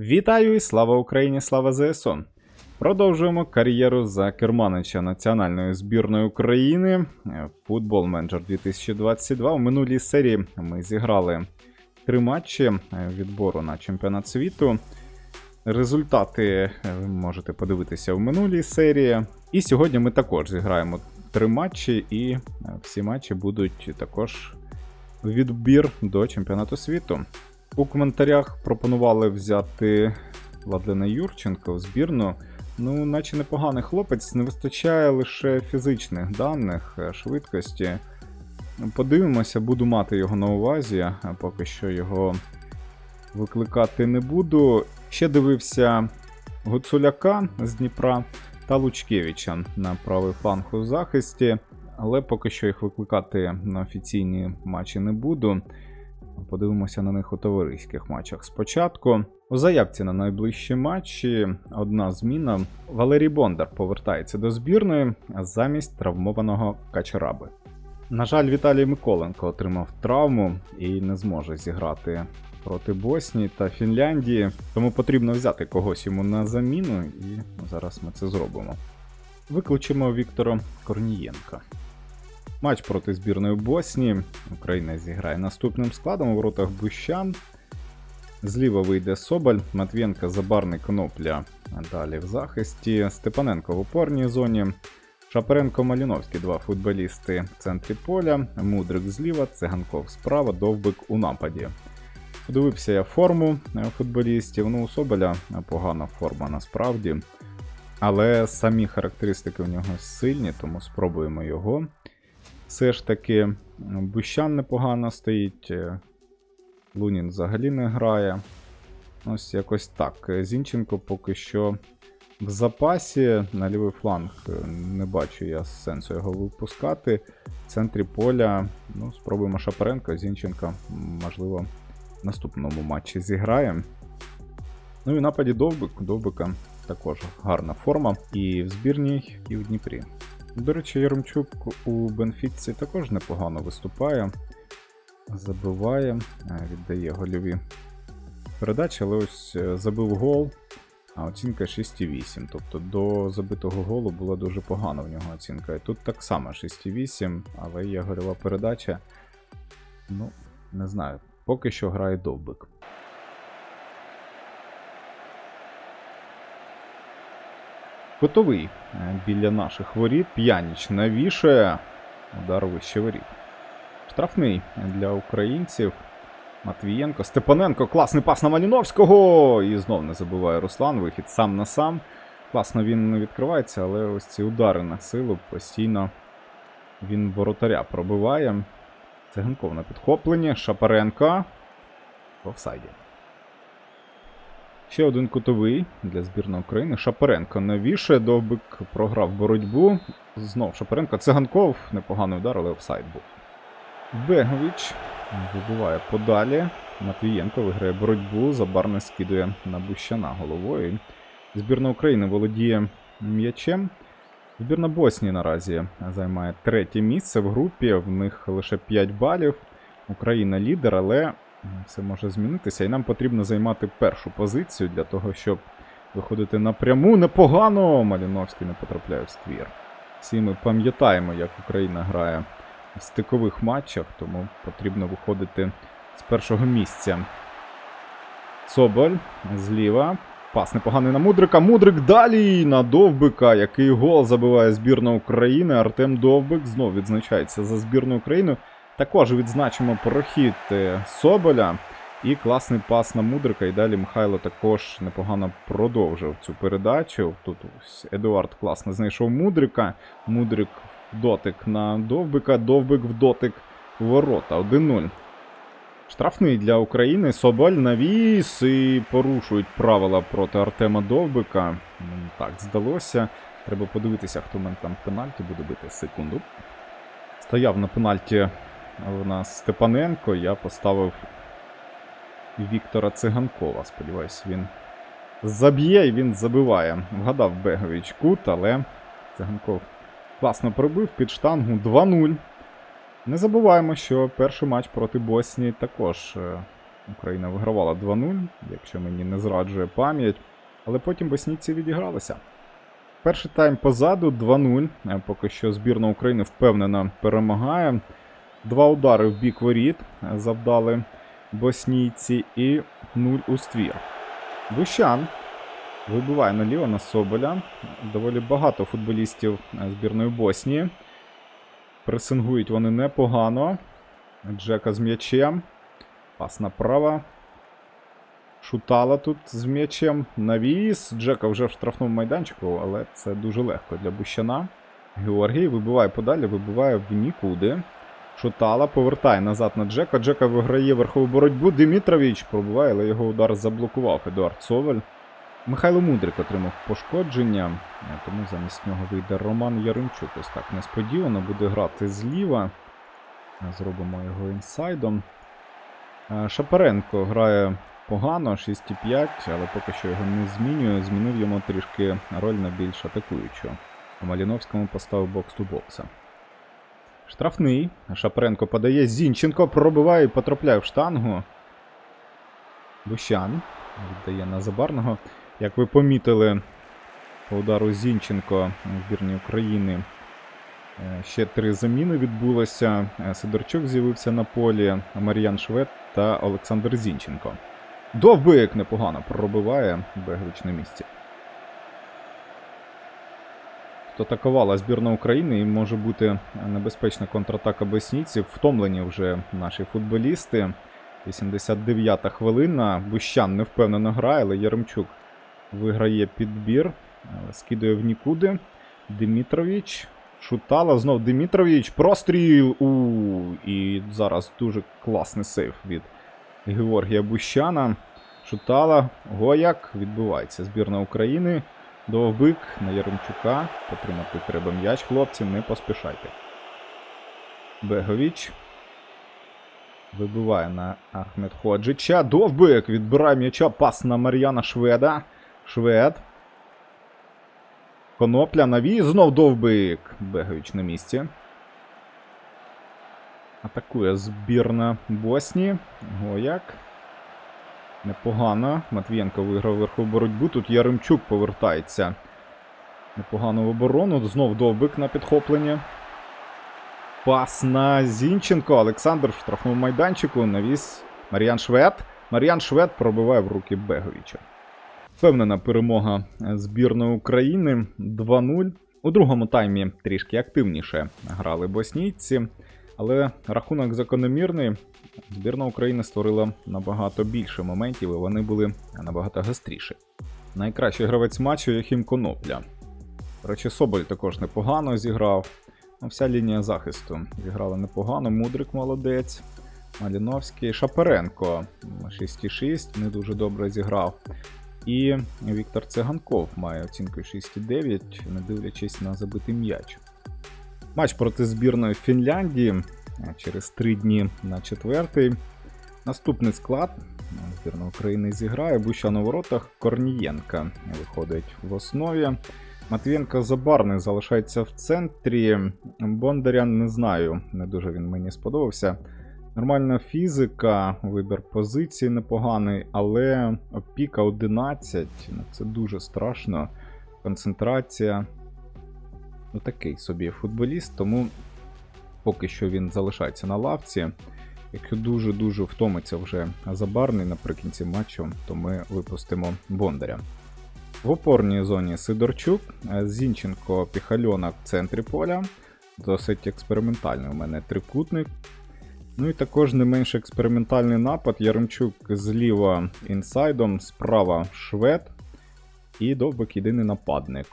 Вітаю і слава Україні, слава ЗСУ! Продовжуємо кар'єру за керманича національної збірної України. е, Футбол менеджер 2022. У минулій серії ми зіграли три матчі е, відбору на чемпіонат світу. Результати е, ви можете подивитися в минулій серії. І сьогодні ми також зіграємо три матчі, і всі матчі будуть також відбір до чемпіонату світу. У коментарях пропонували взяти Владлена Юрченка в збірну. Ну, наче непоганий хлопець, не вистачає лише фізичних даних, е, швидкості. Подивимося, буду мати його на увазі, а поки що його викликати не буду. Ще дивився Гуцуляка з Дніпра та Лучкевича на правий фланг у захисті, але поки що їх викликати на офіційні матчі не буду. Подивимося на них у товариських матчах. Спочатку у заявці на найближчі матчі одна зміна. Валерій Бондар повертається до збірної замість травмованого Качараби. На жаль, Віталій Миколенко отримав травму і не зможе зіграти проти Боснії та Фінляндії, тому потрібно взяти когось йому на заміну, і зараз ми це зробимо. Викличемо Віктора Корнієнка. Матч проти збірної Боснії. Україна зіграє наступним складом у воротах Бущан. Зліва вийде Соболь, Матвієнка, Забарний, Конопля. Далі в захисті. Степаненко в опорній зоні. Шаперенко Маліновський, два футболісти в центрі поля. Мудрик зліва, Циганков справа, Довбик у нападі. Подивився я форму е, футболістів. Ну, у Соболя погана форма насправді. Але самі характеристики у нього сильні, тому спробуємо його. Все ж таки, Бущан непогано стоїть. е, Лунін взагалі не грає. Ось якось так. Зінченко поки що в запасі. На лівий фланг е, не бачу я сенсу його випускати. В центрі поля. Ну, спробуємо Шапаренко. Зінченка, можливо, в наступному матчі зіграє. Ну і нападі Довбик. Довбика також гарна форма. І в збірній, і в Дніпрі. До речі, Яремчук у Бенфіці також непогано виступає. Забиває, е, віддає гольові передачі, але ось е, забив гол, а оцінка 6,8. Тобто до забитого голу була дуже погана в нього оцінка. І тут так само 6,8, але є гольова передача. Ну, не знаю. Поки що грає довбик. Котовий е, біля наших воріт. П'яніч навішує. Удар вище воріт. Штрафний для українців. Матвієнко. Степаненко. Класний пас на Маліновського. І знов не забуває Руслан. Вихід сам на сам. Класно він не відкривається, але ось ці удари на силу постійно він воротаря пробиває. Циганков на підхопленні. Шапаренко. Офсайді. Ще один кутовий для збірної України. Шапаренко навішує, Довбик програв боротьбу. Знов Шапаренко. Циганков. Непоганий удар, але офсайд був. Бегович вибиває подалі. Матвієнко виграє боротьбу. Забарне скидує на Бущана головою. Збірна України володіє м'ячем. Збірна Боснії наразі займає третє місце в групі. В них лише 5 балів. Україна лідер, але все може змінитися. І нам потрібно займати першу позицію для того, щоб виходити напряму. Непогано! Маліновський не потрапляє в ствір. Всі ми пам'ятаємо, як Україна грає в стикових матчах, тому потрібно виходити з першого місця. Соболь зліва. Пас непоганий на Мудрика. Мудрик далі на Довбика. Який гол забиває збірна України. Артем Довбик знов відзначається за збірну України. Також відзначимо прохід е, Соболя. І класний пас на Мудрика. І далі Михайло також непогано продовжив цю передачу. Тут ось Едуард класно знайшов Мудрика. Мудрик в дотик на Довбика. Довбик в дотик ворота. 1-0. Штрафний для України. Соболь навіс і порушують правила проти Артема Довбика. Так, здалося. Треба подивитися, хто мене там пенальті буде бити. Секунду. Стояв на пенальті у нас Степаненко. Я поставив Віктора Циганкова. Сподіваюсь, він заб'є і він забиває. Вгадав Бегович кут, але Циганков класно пробив під штангу 2-0. Не забуваємо, що перший матч проти Боснії також е, Україна вигравала 2-0, якщо мені не зраджує пам'ять. Але потім боснійці відігралися. Перший тайм позаду 2-0. Е, Поки що збірна України впевнено перемагає. Два удари в бік воріт завдали боснійці і 0 у ствір. Бущан вибиває наліво на Соболя. Доволі багато футболістів збірної Боснії. Пресингують вони непогано. Джека з м'ячем. Пас направо. Шутала тут з м'ячем. Навіс. Джека вже в штрафному майданчику, але це дуже легко для Бущана. Георгій вибиває подалі, вибиває в нікуди. Шутала повертає назад на Джека. Джека виграє верхову боротьбу. Димітрович пробуває, але його удар заблокував Едуард Совель. Михайло Мудрик отримав пошкодження, тому замість нього вийде Роман Яремчук. Ось так несподівано буде грати зліва. Зробимо його інсайдом. Е, Шапаренко грає погано, 6,5, але поки що його не змінює. Змінив йому трішки роль на більш атакуючу. Маліновському поставив бокс-ту-бокса. Штрафний. Шапаренко подає. Зінченко пробиває і потрапляє в штангу. Бущан віддає на Забарного. Як ви помітили, по удару Зінченко збірні України е, ще три заміни відбулося. Е, Сидорчук з'явився на полі, Мар'ян Швед та Олександр Зінченко. Довбик непогано пробиває Бегович на місці. Тут атакувала збірна України і може бути небезпечна контратака боснійців. Втомлені вже наші футболісти. 89-та хвилина. Бущан невпевнено грає, але Яремчук виграє підбір. е, Скидує в нікуди. Димітрович. Шутала. Знов Димітрович. Простріл. У І зараз дуже класний сейв від Георгія Бущана. Шутала. Гояк. Відбувається збірна України. Довбик на Яремчука. Потримати треба м'яч, хлопці, не поспішайте. Бегович. Вибиває на Ахмед Ходжича. Довбик відбирає м'яча. Пас на Мар'яна Шведа. Швед. Конопля навіз. Знов довбик. Бегович на місці. Атакує збірна Боснії. Гояк. Непогано. Матвієнко виграв верхову боротьбу. Тут Яремчук повертається. Непогано в оборону. Знов довбик на підхоплення. Пас на Зінченко. Олександр в штрафному майданчику. Навіс Мар'ян Швед. Мар'ян Швед пробиває в руки Беговича. Впевнена перемога збірної України 2-0. У другому таймі трішки активніше грали боснійці, але рахунок закономірний. Збірна України створила набагато більше моментів, і вони були набагато гостріші. Найкращий гравець матчу Яхім Конопля. Речі, Соболь також непогано зіграв. Ну, вся лінія захисту зіграла непогано. Мудрик молодець. Маліновський, Шапаренко 6,6, не дуже добре зіграв. І Віктор Циганков має оцінку 6,9, не дивлячись на забитий м'яч. Матч проти збірної Фінляндії через 3 дні на четвертий. Наступний склад збірна України зіграє. Бущан у воротах Корнієнка виходить в основі. Матвієнко Забарний залишається в центрі. Бондаря не знаю, не дуже він мені сподобався. Нормальна фізика, вибір позиції непоганий, але опіка 11, ну це дуже страшно. Концентрація. Ну, такий собі футболіст, тому поки що він залишається на лавці. Якщо дуже-дуже втомиться вже забарний наприкінці матчу, то ми випустимо Бондаря. В опорній зоні Сидорчук, Зінченко Піхальонок в центрі поля. Досить експериментальний у мене трикутник. Ну і також не менш експериментальний напад. Яремчук зліва інсайдом, справа швед. І довбик єдиний нападник.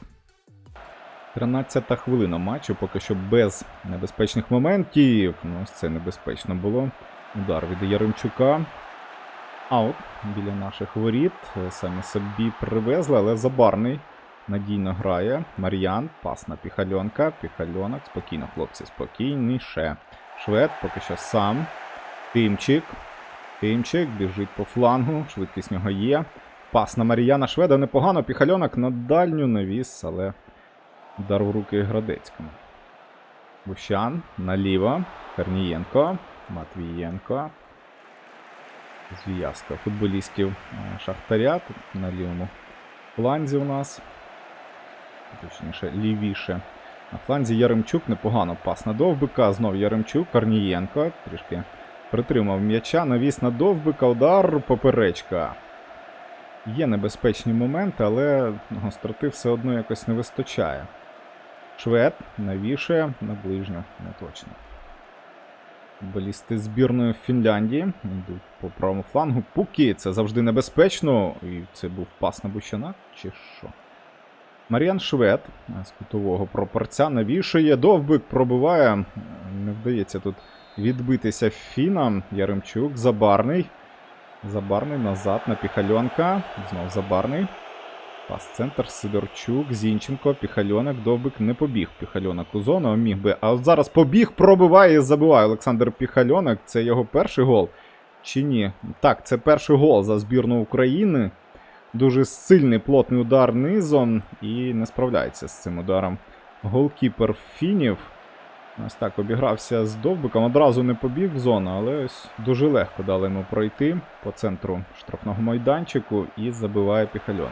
13 хвилина матчу, поки що без небезпечних моментів. Ну, ось це небезпечно було. Удар від Яремчука. Аут біля наших воріт. Самі собі привезли, але забарний. Надійно грає. Мар'ян, пас на піхальонка. Піхальонок. Спокійно, хлопці, спокійніше. Швед поки що сам. Тимчик. Тимчик біжить по флангу. Швидкість нього є. Пас на Мар'яна Шведа непогано. Піхальонок на дальню навіс, але удар в руки Градецькому. Бущан наліво. Корнієнко. Матвієнко. зв'язка футболістів е, Шахтаря на лівому фланзі у нас. Точніше, лівіше. На фланзі Яремчук непогано пас на Довбика. Знов Яремчук, Корнієнко трішки притримав м'яча, навіс на Довбика, удар, поперечка. Є небезпечні моменти, але гостроти все одно якось не вистачає. Швед навішує на ближню, не точно. Футболісти збірної Фінляндії йдуть по правому флангу. Пуки, це завжди небезпечно. І це був пас на Бущана, чи що? Мар'ян Швед з кутового пропорця навішує. Довбик пробиває. Не вдається тут відбитися фінам. Яремчук, Забарний. Забарний назад на Піхальонка. Знов Забарний. Пас центр, Сидорчук, Зінченко, Піхальонок, Довбик не побіг Піхальонок у зону, міг би. А от зараз побіг, пробиває і забиває Олександр Піхальонок. Це його перший гол. Чи ні? Так, це перший гол за збірну України. Дуже сильний плотний удар низом і не справляється з цим ударом. Голкіпер Фінів. Ось так обігрався з довбиком. Одразу не побіг в зону, але ось дуже легко дали йому пройти по центру штрафного майданчику і забиває Піхальон.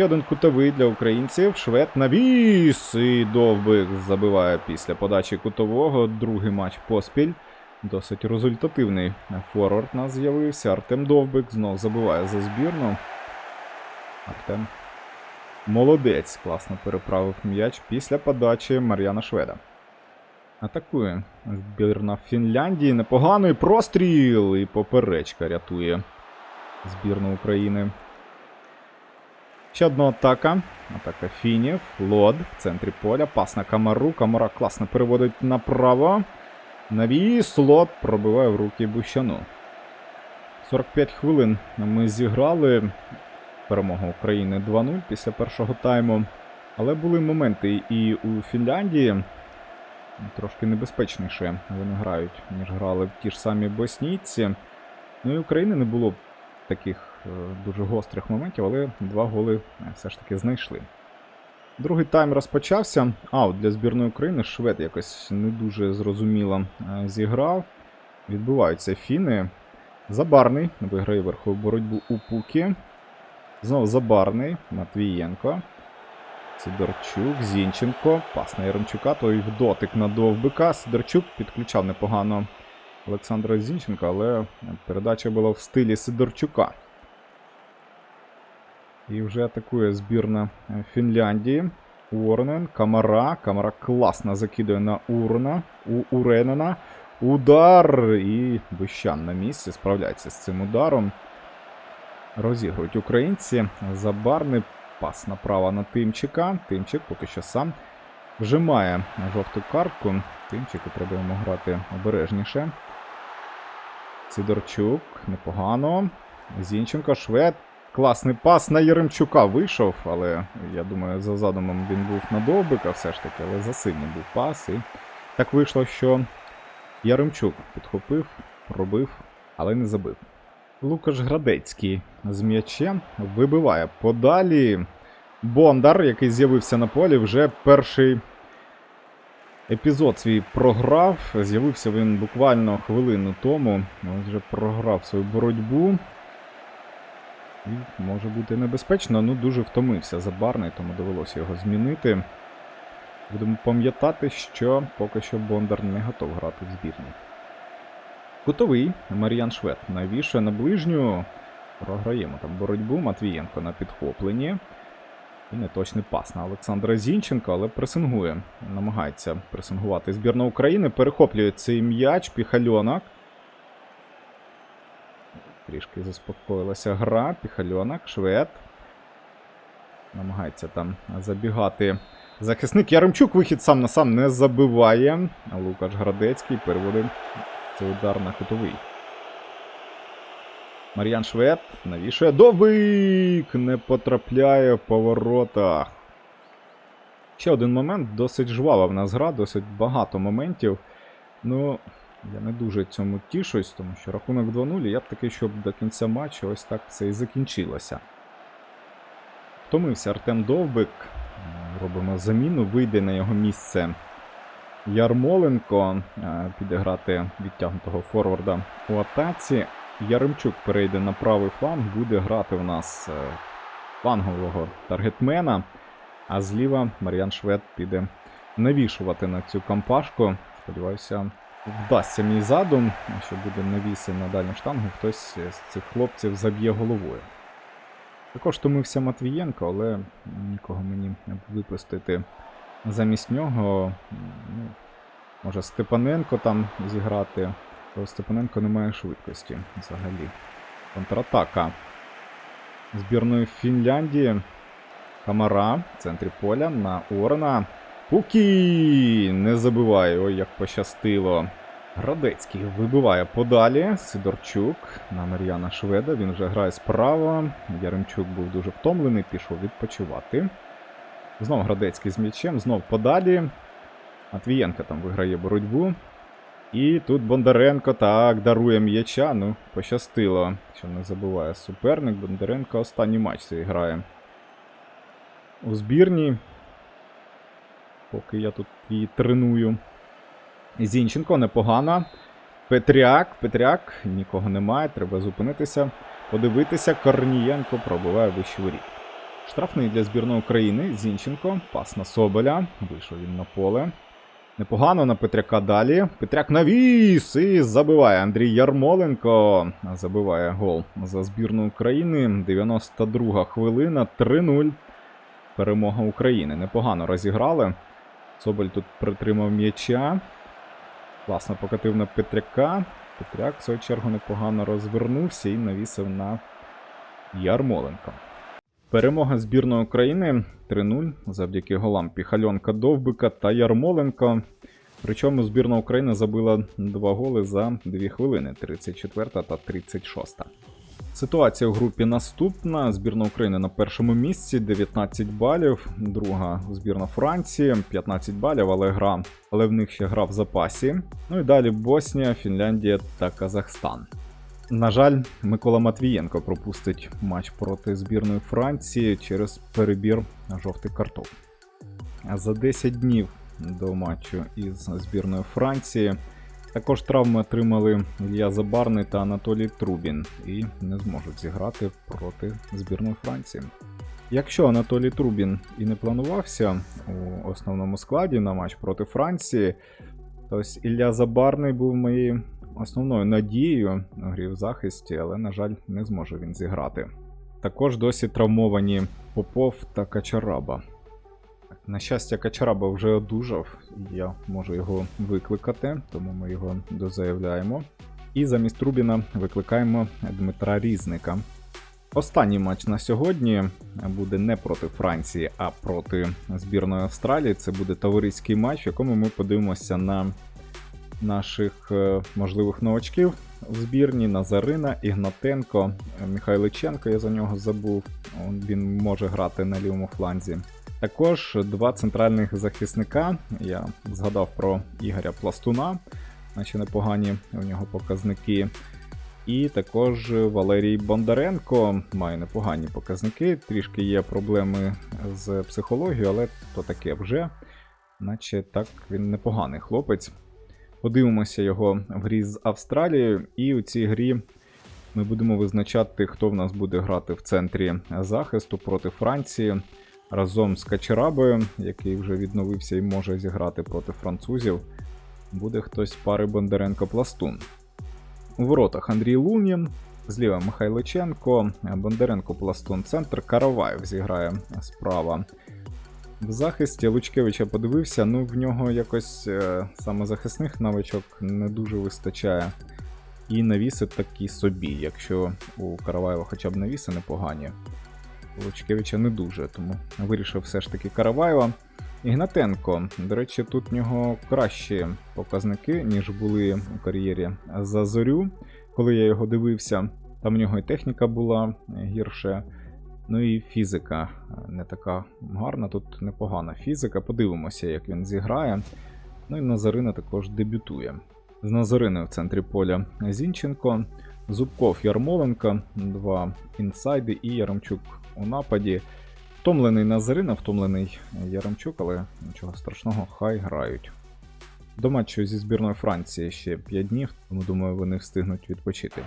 Ще один кутовий для українців. Швед навіс. І довбик забиває після подачі кутового. Другий матч поспіль. Досить результативний форвард нас з'явився. Артем Довбик знов забиває за збірну. Артем молодець. Класно переправив м'яч після подачі Мар'яна Шведа. Атакує збірна Фінляндії. Непоганий простріл. І поперечка рятує збірну України. Ще одна атака. Атака Фінів. Лод в центрі поля. Пас на Камару. Камара класно переводить направо. Навіс. Лод пробиває в руки Бущану. 45 хвилин ми зіграли. Перемога України 2-0 після першого тайму. Але були моменти і у Фінляндії. Трошки небезпечніше вони грають, ніж грали в ті ж самі боснійці. Ну і України не було таких дуже гострих моментів, але два голи е, все ж таки знайшли. Другий тайм розпочався. Аут для збірної України. Швед якось не дуже зрозуміло е, зіграв. Відбуваються фіни. Забарний виграє верхову боротьбу у Пукі. Знову Забарний, Матвієнко. Сидорчук, Зінченко. Пас на Яремчука, той в дотик на довбика. Сидорчук підключав непогано Олександра Зінченка, але передача була в стилі Сидорчука. І вже атакує збірна е, Фінляндії. Уорнен, Камара. Камара класно закидує на Урна. У Уренена. Удар. І Бущан на місці справляється з цим ударом. Розігрують українці. Забарний пас направо на Тимчика. Тимчик поки що сам вжимає жовту картку. Тимчику треба йому грати обережніше. Сидорчук, непогано. Зінченко, Швед. Класний пас на Яремчука вийшов, але я думаю, за задумом він був на Довбика все ж таки, але засильний був пас. І так вийшло, що Яремчук підхопив, пробив, але не забив. Лукаш Градецький з м'ячем вибиває подалі. Бондар, який з'явився на полі, вже перший епізод свій програв. З'явився він буквально хвилину тому. Вже програв свою боротьбу. І може бути небезпечно, ну дуже втомився забарний, тому довелося його змінити. Будемо пам'ятати, що поки що Бондар не готов грати в збірні. Кутовий Мар'ян Швед навішує на ближню. Програємо там боротьбу. Матвієнко на підхопленні. І неточний пас на Олександра Зінченка, але пресингує. Намагається пресингувати збірна України. Перехоплює цей м'яч, піхальонок. Трішки заспокоїлася гра. Піхальонок, швед. Намагається там забігати. Захисник Яремчук вихід сам на сам не забиває. Лукаш Градецький переводить цей удар на кутовий. Мар'ян Швед навішує Довбик! Не потрапляє в поворотах. Ще один момент. Досить жвава в нас гра, досить багато моментів. Ну, я не дуже цьому тішусь, тому що рахунок 2-0, я б такий, щоб до кінця матчу ось так все і закінчилося. Втомився Артем Довбик. Робимо заміну, вийде на його місце Ярмоленко. Піде грати відтягнутого форварда у атаці. Яремчук перейде на правий фланг, буде грати в нас е, флангового таргетмена, а зліва Мар'ян Швед піде навішувати на цю компашку. Сподіваюся, вдасться мій задум, що буде навіси на дальню штангу, хтось з цих хлопців заб'є головою. Також томився Матвієнко, але нікого мені випустити замість нього. Ну, може Степаненко там зіграти. То Степаненко не має швидкості взагалі. Контратака збірної Фінляндії. Камара в центрі поля на Орена. Пукі не забиває. Ой, як пощастило. Градецький вибиває подалі. Сидорчук на Мар'яна Шведа. Він вже грає справа. Яремчук був дуже втомлений, пішов відпочивати. Знов Градецький з м'ячем, знов подалі. Матвієнко там виграє боротьбу. І тут Бондаренко так дарує м'яча. Ну, пощастило, що не забуває суперник. Бондаренко останній матч цей грає у збірні. Поки я тут її треную. Зінченко непогана. Петряк, Петряк, нікого немає, треба зупинитися. Подивитися, Корнієнко пробиває вищий воріт. Штрафний для збірної України. Зінченко, пас на Соболя. Вийшов він на поле. Непогано на Петряка далі. Петряк навіс і забиває Андрій Ярмоленко. Забиває гол за збірну України. 92 хвилина, 3-0. Перемога України. Непогано розіграли. Соболь тут притримав м'яча. Класно покатив на Петряка. Петряк, в свою чергу, непогано розвернувся і навісив на Ярмоленко. Перемога збірної України 3-0 завдяки голам Піхальонка Довбика та Ярмоленко. Причому збірна України забила два голи за 2 хвилини 34 та 36. Ситуація у групі наступна. Збірна України на першому місці 19 балів. Друга збірна Франції 15 балів, але гра, але в них ще гра в запасі. Ну і далі Боснія, Фінляндія та Казахстан. На жаль, Микола Матвієнко пропустить матч проти збірної Франції через перебір жовтих карток. За 10 днів до матчу із збірною Франції також травми отримали Ілля Забарний та Анатолій Трубін і не зможуть зіграти проти збірної Франції. Якщо Анатолій Трубін і не планувався у основному складі на матч проти Франції, то ось Ілля Забарний був моєю основною надією на грі в захисті, але, на жаль, не зможе він зіграти. Також досі травмовані Попов та Качараба. На щастя, Качараба вже одужав, і я можу його викликати, тому ми його дозаявляємо. І замість Трубіна викликаємо Дмитра Різника. Останній матч на сьогодні буде не проти Франції, а проти збірної Австралії. Це буде товариський матч, в якому ми подивимося на наших е, можливих новачків в збірні Назарина, Ігнатенко, Михайличенко, я за нього забув. Він може грати на лівому фланзі. Також два центральних захисника. Я згадав про Ігоря Пластуна, наче непогані у нього показники. І також Валерій Бондаренко має непогані показники. Трішки є проблеми з психологією, але то таке вже. Наче так він непоганий хлопець. Подивимося його в грі з Австралією, і у цій грі ми будемо визначати, хто в нас буде грати в центрі захисту проти Франції разом з Качерабою, який вже відновився і може зіграти проти французів. Буде хтось з пари Бондаренко-Пластун. У воротах Андрій Лунін, зліва Михайличенко, Бондаренко Пластун центр, Караваєв зіграє справа. В захисті Лучкевича подивився, ну в нього якось е, саме захисних навичок не дуже вистачає. І навіси такі собі, якщо у Караваєва хоча б навіси непогані. Лучкевича не дуже, тому вирішив все ж таки Караваєва. Ігнатенко, до речі, тут в нього кращі показники, ніж були у кар'єрі за зорю. Коли я його дивився, там в нього і техніка була гірше. Ну і фізика не така гарна, тут непогана фізика. Подивимося, як він зіграє. Ну і Назарина також дебютує. З Назарини в центрі поля Зінченко, Зубков Ярмоленко, два інсайди і Яремчук у нападі. Втомлений Назарина, втомлений Яремчук, але нічого страшного, хай грають. До матчу зі збірною Франції ще 5 днів, тому думаю, вони встигнуть відпочити.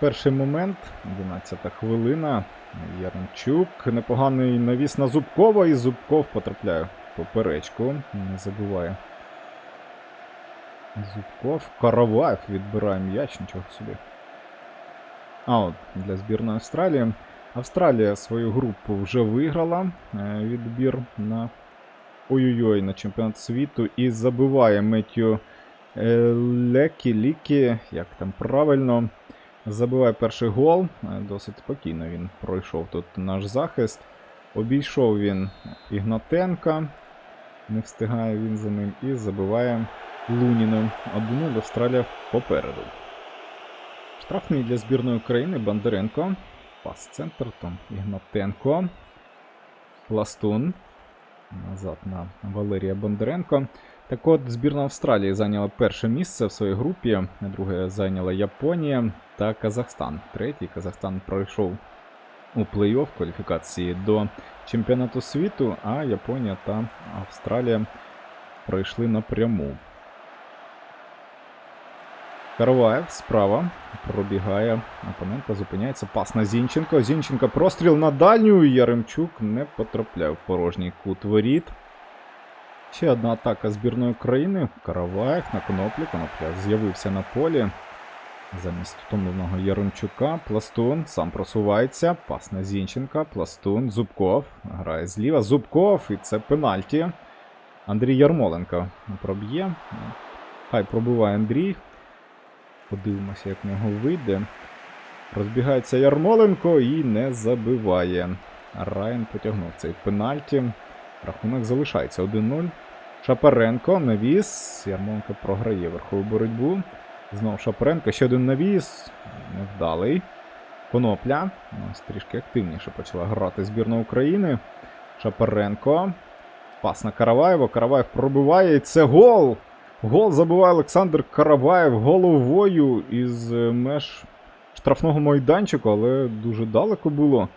перший момент, 11 хвилина. Яремчук, непоганий навіс на Зубкова, і Зубков потрапляє в поперечку. Не забуває. Зубков. Караваєв відбирає м'яч, нічого собі. А от для збірної Австралії. Австралія свою групу вже виграла. е, Відбір на ой-ой-ой на чемпіонат світу і забиває Меттю е, Лекі, Лікі, як там правильно. Забиває перший гол. Е, Досить спокійно він пройшов тут наш захист. Обійшов він Ігнатенка. Не встигає він за ним і забиває Луніну. 1-0 Австралія попереду. Штрафний для збірної України Бондаренко. Пас центр там Ігнатенко. Пластун. Назад на Валерія Бондаренко. Так от, збірна Австралії зайняла перше місце в своїй групі. Друге зайняла Японія та Казахстан. Третій Казахстан пройшов у плей-офф кваліфікації до чемпіонату світу, а Японія та Австралія пройшли напряму. Караваєв справа пробігає опонента, зупиняється пас на Зінченко. Зінченко простріл на дальню. Яремчук не потрапляє в порожній кут воріт. Ще одна атака збірної України. Караваєв на коноплі. Конопля з'явився на полі. Замість втомленого Яремчука. Пластун сам просувається. Пас на Зінченка. Пластун. Зубков. Грає зліва. Зубков. І це пенальті. Андрій Ярмоленко проб'є. Хай пробиває Андрій. Подивимося, як в нього вийде. Розбігається Ярмоленко і не забиває. Райан потягнув цей пенальті. Рахунок залишається 1-0. Шапаренко, навіс. Ярмоленко програє верхову боротьбу. Знову Шапаренко, ще один навіс. Невдалий. Конопля. Ось трішки активніше почала грати збірна України. Шапаренко. Пас на Караваєва. Караваєв пробиває. І це гол! Гол забиває Олександр Караваєв головою із е, меж штрафного майданчику, але дуже далеко було.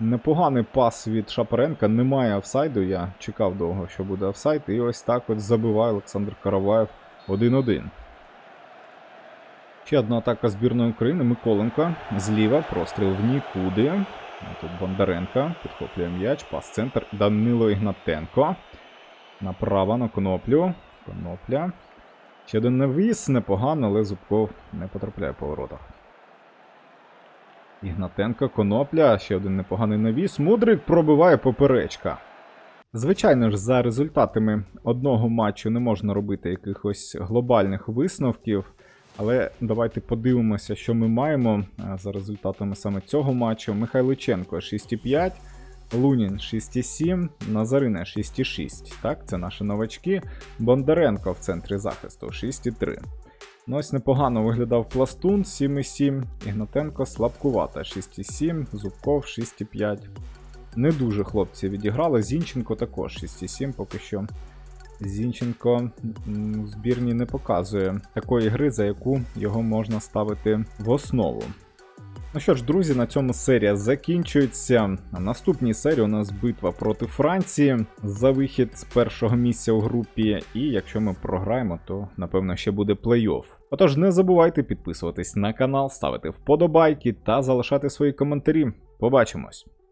Непоганий пас від Шапаренка, немає офсайду. Я чекав довго, що буде офсайд. І ось так от забиває Олександр Караваєв 1-1. Ще одна атака збірної України. Миколенко зліва, простріл в нікуди. Тут Бондаренко підхоплює м'яч, пас центр. Данило Ігнатенко. Направо на коноплю. Конопля. Ще один навіс, непогано, але Зубков не потрапляє по воротах. Ігнатенко, конопля, ще один непоганий навіс. Мудрик пробиває поперечка. Звичайно ж, за результатами одного матчу не можна робити якихось глобальних висновків. Але давайте подивимося, що ми маємо за результатами саме цього матчу. Михайличенко 6,5, Лунін 6,7, Назарина 6,6. Так, це наші новачки. Бондаренко в центрі захисту 6,3. Ну ось непогано виглядав Пластун 7,7, Ігнатенко слабкувата 6,7, Зубков 6,5. Не дуже хлопці відіграли. Зінченко також 6,7 поки що. Зінченко в збірні не показує такої гри, за яку його можна ставити в основу. Ну що ж, друзі, на цьому серія закінчується. На наступній серії у нас битва проти Франції за вихід з першого місця у групі. І якщо ми програємо, то напевно ще буде плей-офф. Отож, не забувайте підписуватись на канал, ставити вподобайки та залишати свої коментарі. Побачимось!